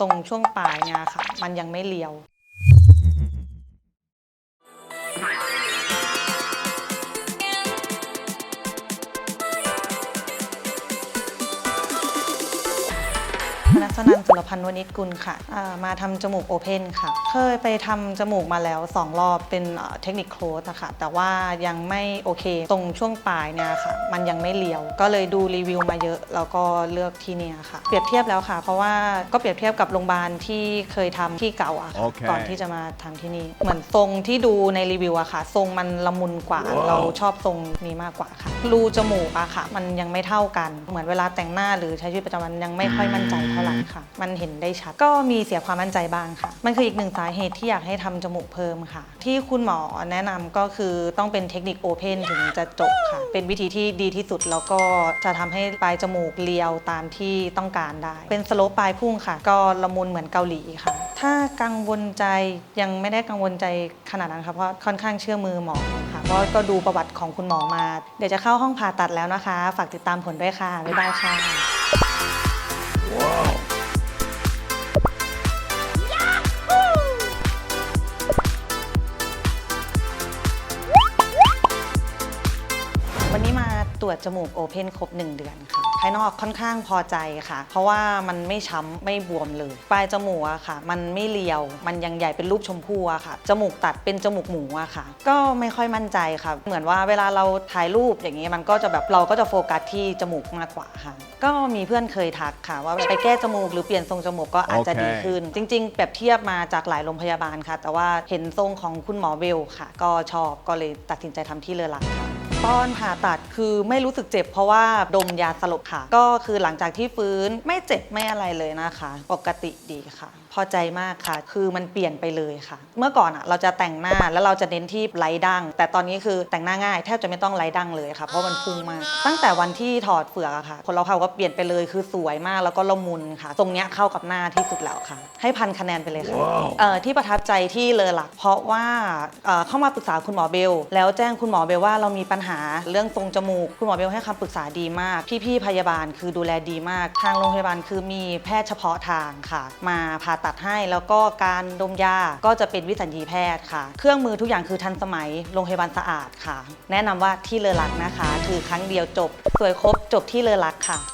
ตรงช่วงปลายเนี่ยค่ะมันยังไม่เลียว สนันจุลพันธ์วณิชกุลค่ะอ่ามาทำจมูกโอเพนค่ะ เคยไปทำจมูกมาแล้ว 2 รอบเป็นเอ่อเทคนิคโคลสอะค่ะ แต่ว่ายังไม่โอเคตรงช่วงปลายเนี่ยค่ะ มันยังไม่เลียว ก็เลยดูรีวิวมาเยอะ แล้วก็เลือกที่เนี่ยค่ะ เปรียบเทียบแล้วค่ะ เพราะว่าก็เปรียบเทียบกับโรงพยาบาลที่เคยทำที่เก่าอะค่ะโอเคก่อนที่จะมาทำที่นี่ เหมือนทรงที่ดูในรีวิวอะค่ะ ทรงมันละมุนกว่าเราชอบทรงนี้มากกว่าค่ะ รูจมูกอะค่ะ มันยังไม่เท่ากัน เหมือนเวลาแต่งหน้าหรือใช้ชีวิตประจำวันยังไม่ค่อยมั่นใจเท่าไหร่ค่ะ มันเห็นได้ชัด ก็มีเสียความมั่นใจบ้างค่ะ มันคืออีกหนึ่งสาเหตุที่อยากให้ทำจมูกเพิ่มค่ะ ที่คุณหมอแนะนำก็คือต้องเป็นเทคนิคโอเพนถึงจะจบค่ะ เป็นวิธีที่ดีที่สุดแล้วก็จะทำให้ปลายจมูกเรียวตามที่ต้องการได้ เป็นสโลปปลายพุ่งค่ะ ก็ละมุนเหมือนเกาหลีค่ะ ถ้ากังวลใจยังไม่ได้กังวลใจขนาดนั้นค่ะเพราะค่อนข้างเชื่อมือหมอค่ะเพราะก็ดูประวัติของคุณหมอมา เดี๋ยวจะเข้าห้องผ่าตัดแล้วนะคะ ฝากติดตามผลด้วยค่ะบ๊ายบายค่ะวั รวจจมูกโอเพนครบ 1 เดือนค่ะ ภายนอกค่อนข้างพอใจค่ะ เพราะว่ามันไม่ช้ำไม่บวมเลย ปลายจมูกอะค่ะ มันไม่เรียว มันยังใหญ่เป็นรูปชมพู่อะค่ะ จมูกตัดเป็นจมูกหมูอะค่ะ ก็ไม่ค่อยมั่นใจค่ะ เหมือนว่าเวลาเราถ่ายรูปอย่างนี้มันก็จะแบบเราก็จะโฟกัสที่จมูกมากกว่าค่ะ ก็มีเพื่อนเคยทักค่ะ ว่าไปแก้จมูกหรือเปลี่ยนทรงจมูกก็อาจจะโอเคดีขึ้น จริง ๆ แบบเทียบมาจากหลายโรงพยาบาลค่ะ แต่ว่าเห็นทรงของคุณหมอเวลค่ะ ก็ชอบก็เลยตัดสินใจทำที่เลอรักค่ะ ตอนผ่าตัดคือไม่รู้สึกเจ็บเพราะว่าดมยาสลบค่ะ ก็คือหลังจากที่ฟื้นไม่เจ็บไม่อะไรเลยนะคะ ปกติดีค่ะ พอใจมากค่ะ คือมันเปลี่ยนไปเลยค่ะ เมื่อก่อนอะเราจะแต่งหน้าแล้วเราจะเน้นที่ไร้ดั้งแต่ตอนนี้คือแต่งหน้าง่ายแทบจะไม่ต้องไร้ดั้งเลยค่ะ เพราะมันพุ่งมาก ตั้งแต่วันที่ถอดเฟือกอะค่ะ คนเราเขาก็เปลี่ยนไปเลยคือสวยมากแล้วก็ละมุนค่ะ ตรงเนี้ยเข้ากับหน้าที่สุดแล้วค่ะ ให้พันคะแนนไปเลยค่ะเอ่อที่ประทับใจที่เลอหลัก เพราะว่าเอ่อเข้ามาปรึกษาคุณหมอเบล แล้วแจ้งคุณหมอเบลว่าเรามีปัญหาเรื่องทรงจมูก คุณหมอเบลให้คำปรึกษาดีมาก พี่ๆพยาบาลคือดูแลดีมาก ทางโรงพยาบาลคือมีแพทย์เฉพาะทางค่ะ มาผ่าตัดให้แล้วก็การดมยาก็จะเป็นวิสัญญีแพทย์ค่ะ เครื่องมือทุกอย่างคือทันสมัยโรงพยาบาลสะอาดค่ะ แนะนำว่าที่เลอลักนะคะ คือครั้งเดียวจบ สวยครบจบที่เลอลักค่ะ